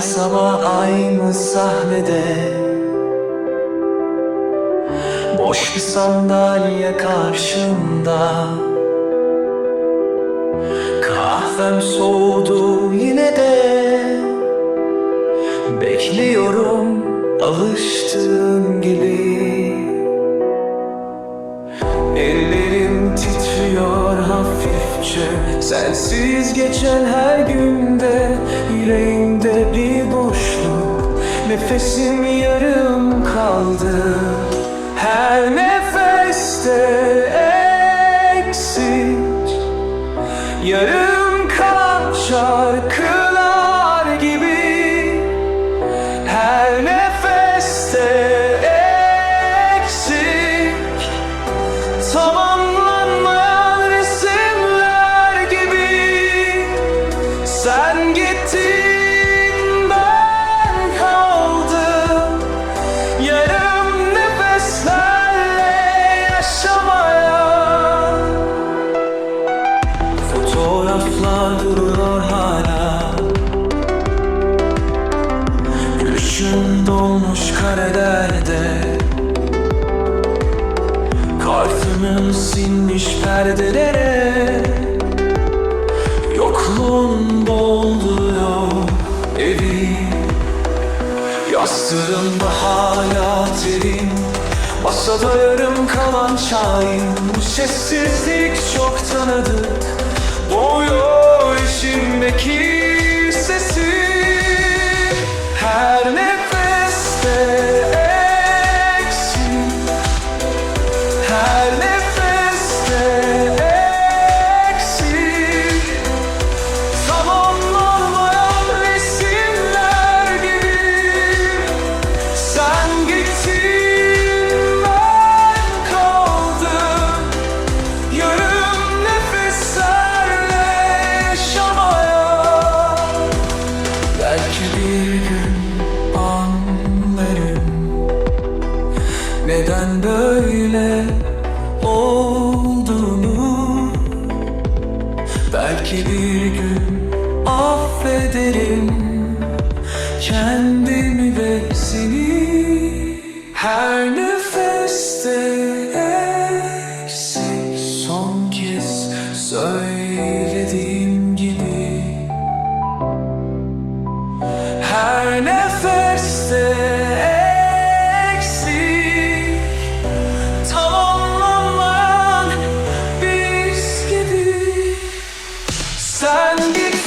sabah aynı sahnede. Boş bir sandalye karşımda. Kahvem soğudu yine de. Bekliyorum alıştığım gibi. Ellerim titriyor hafifçe. Sensiz geçen her günde boşluk Nefesim yarım kaldı. Her nefeste eksik. Yarım kalan şarkılar gibi. Her nefeste eksik. Tamamlanmayan resimler gibi. Sen gittin Fotoğraflar duruyor hala. Gülüşün dolmuş karelerde Kartını silmiş perdelere. Yokluğun dolduruyor evi. Yastığımda hala terin Masada yarım kalan çayın Bu sessizlik çok böyle olduğunu Belki bir gün affederim Kendimi ve seni. Her nefeste Sun. git